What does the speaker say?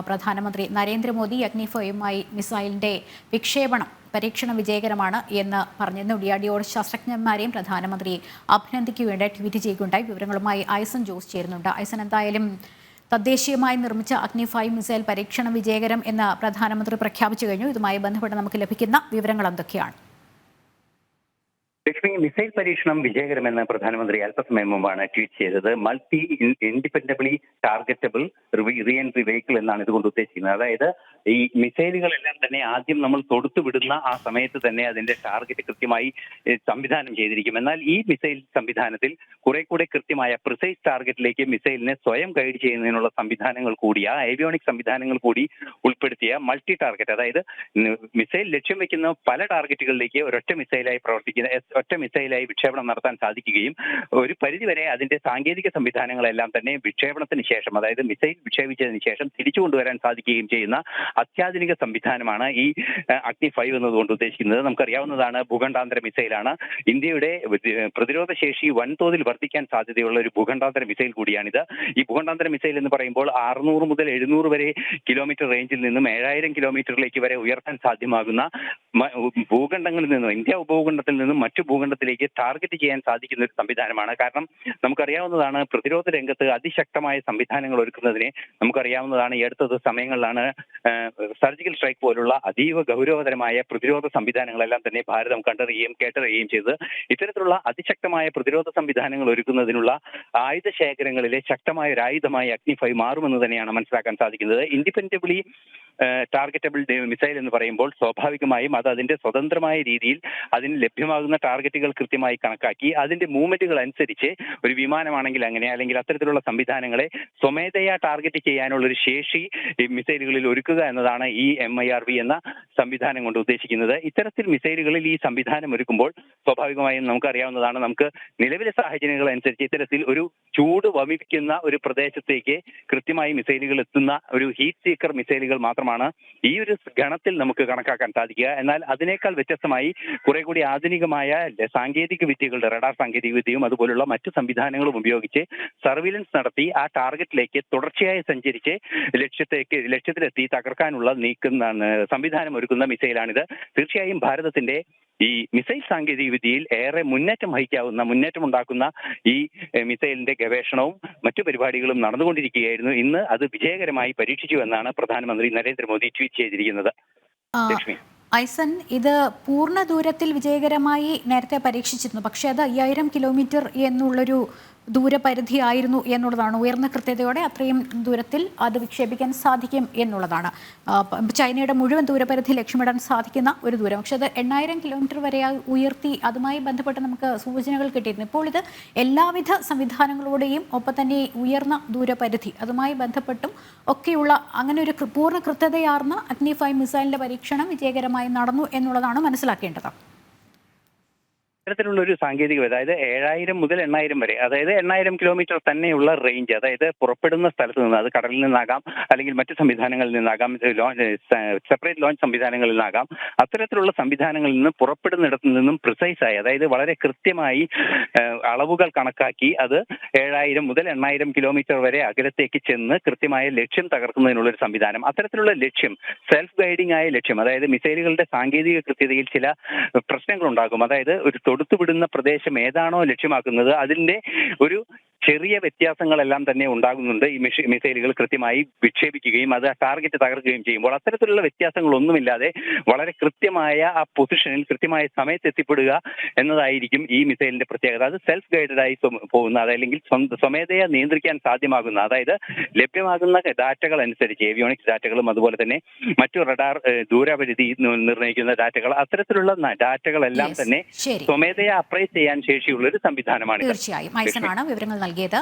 പ്രധാനമന്ത്രി നരേന്ദ്രമോദി അഗ്നിഫോയുമായി മിസൈലിന്റെ വിക്ഷേപണം പരീക്ഷണ വിജയകരമാണ് എന്ന് പറഞ്ഞിരുന്നു. ഡിആർഡിഒ ശാസ്ത്രജ്ഞന്മാരെയും പ്രധാനമന്ത്രി അഭിനന്ദിക്കുകയുണ്ട് ട്വീറ്റ് ചെയ്യുകയുണ്ടായി. വിവരങ്ങളുമായി ഐസൻ ജോസ് ചേരുന്നുണ്ട്. ഐസൻ എന്തായാലും തദ്ദേശീയമായി നിർമ്മിച്ച അഗ്നി ഫൈവ് മിസൈൽ പരീക്ഷണം വിജയകരം എന്ന് പ്രധാനമന്ത്രി പ്രഖ്യാപിച്ചു കഴിഞ്ഞു. ഇതുമായി ബന്ധപ്പെട്ട് നമുക്ക് ലഭിക്കുന്ന വിവരങ്ങൾ എന്തൊക്കെയാണ്? ലക്ഷ്മി മിസൈൽ പരീക്ഷണം വിജയകരമെന്ന് പ്രധാനമന്ത്രി അല്പസമയം മുമ്പാണ് ട്വീറ്റ് ചെയ്തത്. Multi independently targetable re entry vehicle എന്നാണ് ഇതുകൊണ്ട് ഉദ്ദേശിക്കുന്നത്. അതായത് ഈ മിസൈലുകളെല്ലാം തന്നെ ആദ്യം നമ്മൾ തൊടുത്തുവിടുന്ന ആ സമയത്ത് തന്നെ അതിന്റെ ടാർഗറ്റ് കൃത്യമായി സംവിധാനം ചെയ്തിരിക്കും. എന്നാൽ ഈ മിസൈൽ സംവിധാനത്തിൽ കുറെ കൂടെ കൃത്യമായ പ്രിസൈസ് ടാർഗറ്റിലേക്ക് മിസൈലിനെ സ്വയം ഗൈഡ് ചെയ്യുന്നതിനുള്ള സംവിധാനങ്ങൾ കൂടി ആ ഏവിയോണിക് സംവിധാനങ്ങൾ കൂടി ഉൾപ്പെടുത്തിയ മൾട്ടി ടാർഗറ്റ്. അതായത് മിസൈൽ ലക്ഷ്യം വെക്കുന്ന പല ടാർഗറ്റുകളിലേക്ക് ഒരൊറ്റ മിസൈലായി പ്രവർത്തിക്കുന്ന എസ്- ഒറ്റ മിസൈലായി വിക്ഷേപണം നടത്താൻ സാധിക്കുകയും ഒരു പരിധിവരെ അതിന്റെ സാങ്കേതിക സംവിധാനങ്ങളെല്ലാം തന്നെ വിക്ഷേപണത്തിന് ശേഷം അതായത് മിസൈൽ വിക്ഷേപിച്ചതിന് ശേഷം തിരിച്ചു കൊണ്ടുവരാൻ സാധിക്കുകയും ചെയ്യുന്ന അത്യാധുനിക സംവിധാനമാണ് ഈ അഗ്നി ഫൈവ് എന്നതുകൊണ്ട് ഉദ്ദേശിക്കുന്നത്. നമുക്കറിയാവുന്നതാണ് ഭൂഖണ്ഡാന്തര മിസൈലാണ്. ഇന്ത്യയുടെ പ്രതിരോധ ശേഷി വൻതോതിൽ വർദ്ധിക്കാൻ സാധ്യതയുള്ള ഒരു ഭൂഖണ്ഡാന്തര മിസൈൽ കൂടിയാണിത്. ഈ ഭൂഖണ്ഡാന്തര മിസൈൽ എന്ന് പറയുമ്പോൾ അറുന്നൂറ് മുതൽ എഴുന്നൂറ് വരെ കിലോമീറ്റർ റേഞ്ചിൽ നിന്നും ഏഴായിരം കിലോമീറ്ററിലേക്ക് വരെ ഉയർത്താൻ സാധ്യമാകുന്ന ഭൂഖണ്ഡങ്ങളിൽ നിന്നും ഇന്ത്യ ഉപഭൂഖണ്ഡത്തിൽ നിന്നും മറ്റു ഭൂഖണ്ഡത്തിലേക്ക് ടാർഗറ്റ് ചെയ്യാൻ സാധിക്കുന്ന ഒരു സംവിധാനമാണ്. കാരണം നമുക്കറിയാവുന്നതാണ് പ്രതിരോധ രംഗത്ത് അതിശക്തമായ സംവിധാനങ്ങൾ ഒരുക്കുന്നതിനെ നമുക്കറിയാവുന്നതാണ് ഈ അടുത്ത സമയങ്ങളിലാണ് സർജിക്കൽ സ്ട്രൈക്ക് പോലുള്ള അതീവ ഗൗരവതരമായ പ്രതിരോധ സംവിധാനങ്ങളെല്ലാം തന്നെ ഭാരതം കണ്ടറിയുകയും കേട്ടറിയുകയും ചെയ്ത് ഇത്തരത്തിലുള്ള അതിശക്തമായ പ്രതിരോധ സംവിധാനങ്ങൾ ഒരുക്കുന്നതിനുള്ള ആയുധ ശേഖരങ്ങളിലെ ശക്തമായ ഒരു ആയുധമായി അഗ്നിഫൈ മാറുമെന്ന് തന്നെയാണ് മനസ്സിലാക്കാൻ സാധിക്കുന്നത്. ഇൻഡിപെൻഡബിളി ടാർഗറ്റബിൾ മിസൈൽ എന്ന് പറയുമ്പോൾ സ്വാഭാവികമായും അത് അതിന്റെ സ്വതന്ത്രമായ രീതിയിൽ അതിന് ലഭ്യമാകുന്ന ടാർഗറ്റുകൾ കൃത്യമായി കണക്കാക്കി അതിന്റെ മൂവ്മെന്റുകൾ അനുസരിച്ച് ഒരു വിമാനമാണെങ്കിൽ അങ്ങനെ അല്ലെങ്കിൽ അത്തരത്തിലുള്ള സംവിധാനങ്ങളെ സ്വമേധയാ ടാർഗറ്റ് ചെയ്യാനുള്ള ഒരു ശേഷി മിസൈലുകളിൽ ഒരുക്കുക എന്നതാണ് ഈ എം ഐ ആർ വി എന്ന സംവിധാനം കൊണ്ട് ഉദ്ദേശിക്കുന്നത്. ഇത്തരത്തിൽ മിസൈലുകളിൽ ഈ സംവിധാനം ഒരുക്കുമ്പോൾ സ്വാഭാവികമായും നമുക്കറിയാവുന്നതാണ് നമുക്ക് നിലവിലെ സാഹചര്യങ്ങൾ അനുസരിച്ച് ഇത്തരത്തിൽ ഒരു ചൂട് വമിപ്പിക്കുന്ന ഒരു പ്രദേശത്തേക്ക് കൃത്യമായി മിസൈലുകൾ എത്തുന്ന ഒരു ഹീറ്റ് സീക്കർ മിസൈലുകൾ മാത്രമാണ് ഈ ഒരു ഗണത്തിൽ നമുക്ക് കണക്കാക്കാൻ സാധിക്കുക. എന്നാൽ അതിനേക്കാൾ വ്യത്യസ്തമായി കുറെ കൂടി ആധുനികമായ സാങ്കേതിക വിദ്യകളുടെ റഡാർ സാങ്കേതിക വിദ്യയും അതുപോലുള്ള മറ്റ് സംവിധാനങ്ങളും ഉപയോഗിച്ച് സർവീലൻസ് നടത്തി ആ ടാർഗറ്റിലേക്ക് തുടർച്ചയായി സഞ്ചരിച്ച് ലക്ഷ്യത്തേക്ക് ലക്ഷ്യത്തിലെത്തി തകർക്കാനുള്ള നീക്കുന്ന സംവിധാനം ഒരുക്കുന്ന മിസൈലാണിത്. തീർച്ചയായും ഭാരതത്തിന്റെ ഈ മിസൈൽ സാങ്കേതിക വിദ്യയിൽ ഏറെ മുന്നേറ്റം വഹിക്കാവുന്ന മുന്നേറ്റം ഉണ്ടാക്കുന്ന ഈ മിസൈലിന്റെ ഗവേഷണവും മറ്റു പരിപാടികളും നടന്നുകൊണ്ടിരിക്കുകയായിരുന്നു. ഇന്ന് അത് വിജയകരമായി പരീക്ഷിച്ചു എന്നാണ് പ്രധാനമന്ത്രി നരേന്ദ്രമോദി ട്വീറ്റ് ചെയ്തിരിക്കുന്നത്. ലക്ഷ്മി. ഐസൻ ഇത് പൂർണ ദൂരത്തിൽ വിജയകരമായി നേരത്തെ പരീക്ഷിച്ചിരുന്നു. പക്ഷേ അത് അയ്യായിരം കിലോമീറ്റർ എന്നുള്ളൊരു ദൂരപരിധിയായിരുന്നു എന്നുള്ളതാണ്. ഉയർന്ന കൃത്യതയോടെ അത്രയും ദൂരത്തിൽ അത് വിക്ഷേപിക്കാൻ സാധിക്കും എന്നുള്ളതാണ്. ചൈനയുടെ മുഴുവൻ ദൂരപരിധി ലക്ഷ്യമിടാൻ സാധിക്കുന്ന ഒരു ദൂരം. പക്ഷേ അത് എണ്ണായിരം കിലോമീറ്റർ വരെ ഉയർത്തി അതുമായി ബന്ധപ്പെട്ട് നമുക്ക് സൂചനകൾ കിട്ടിയിരുന്നു. ഇപ്പോൾ ഇത് എല്ലാവിധ സംവിധാനങ്ങളോടെയും ഒപ്പം തന്നെ ഉയർന്ന ദൂരപരിധി അതുമായി ബന്ധപ്പെട്ടും ഒക്കെയുള്ള അങ്ങനെ ഒരു പൂർണ കൃത്യതയാർന്ന അഗ്നി ഫൈവ് മിസൈലിന്റെ പരീക്ഷണം വിജയകരമായി നടന്നു എന്നുള്ളതാണ് മനസ്സിലാക്കേണ്ടത്. ഇത്തരത്തിലുള്ള ഒരു സാങ്കേതിക അതായത് ഏഴായിരം മുതൽ എണ്ണായിരം വരെ അതായത് എണ്ണായിരം കിലോമീറ്റർ തന്നെയുള്ള റേഞ്ച് അതായത് പുറപ്പെടുന്ന സ്ഥലത്ത് നിന്ന് അത് കടലിൽ നിന്നാകാം അല്ലെങ്കിൽ മറ്റ് സംവിധാനങ്ങളിൽ നിന്നാകാം സെപ്പറേറ്റ് ലോഞ്ച് സംവിധാനങ്ങളിൽ നിന്നാകാം. അത്തരത്തിലുള്ള സംവിധാനങ്ങളിൽ നിന്ന് പുറപ്പെടുന്നിടത്തു നിന്നും പ്രിസൈസ് ആയി അതായത് വളരെ കൃത്യമായി അളവുകൾ കണക്കാക്കി അത് ഏഴായിരം മുതൽ എണ്ണായിരം കിലോമീറ്റർ വരെ അകലത്തേക്ക് ചെന്ന് കൃത്യമായ ലക്ഷ്യം തകർക്കുന്നതിനുള്ള ഒരു സംവിധാനം. അത്തരത്തിലുള്ള ലക്ഷ്യം സെൽഫ് ഗൈഡിംഗ് ആയ ലക്ഷ്യം അതായത് മിസൈലുകളുടെ സാങ്കേതിക കൃത്യതയിൽ ചില പ്രശ്നങ്ങൾ ഉണ്ടാകും അതായത് ഒരു തൊടുത്തുവിടുന്ന പ്രദേശം ഏതാണോ ലക്ഷ്യമാക്കുന്നത് അതിന്റെ ഒരു ചെറിയ വ്യത്യാസങ്ങളെല്ലാം തന്നെ ഉണ്ടാകുന്നുണ്ട്. ഈ മിഷ- മിസൈലുകൾ കൃത്യമായി വിക്ഷേപിക്കുകയും അത് ആ ടാർഗറ്റ് തകർക്കുകയും ചെയ്യുമ്പോൾ അത്തരത്തിലുള്ള വ്യത്യാസങ്ങളൊന്നുമില്ലാതെ വളരെ കൃത്യമായ ആ പൊസിഷനിൽ കൃത്യമായ സമയത്ത് എത്തിപ്പെടുക എന്നതായിരിക്കും ഈ മിസൈലിന്റെ പ്രത്യേകത. അത് സെൽഫ് ഗൈഡഡ് ആയി പോകുന്ന അതല്ലെങ്കിൽ സ്വമേധയാ നിയന്ത്രിക്കാൻ സാധ്യമാകുന്ന അതായത് ലഭ്യമാകുന്ന ഡാറ്റകൾ അനുസരിച്ച് ഏവിയോണിക്സ് ഡാറ്റകളും അതുപോലെ തന്നെ മറ്റു റഡാർ ദൂരപരിധി നിർണയിക്കുന്ന ഡാറ്റകൾ അത്തരത്തിലുള്ള ഡാറ്റകളെല്ലാം തന്നെ സ്വമേധയാ അപ്രൈസ് ചെയ്യാൻ ശേഷിയുള്ള ഒരു സംവിധാനമാണ്. തീർച്ചയായും. വിവരങ്ങൾ നൽകിയത്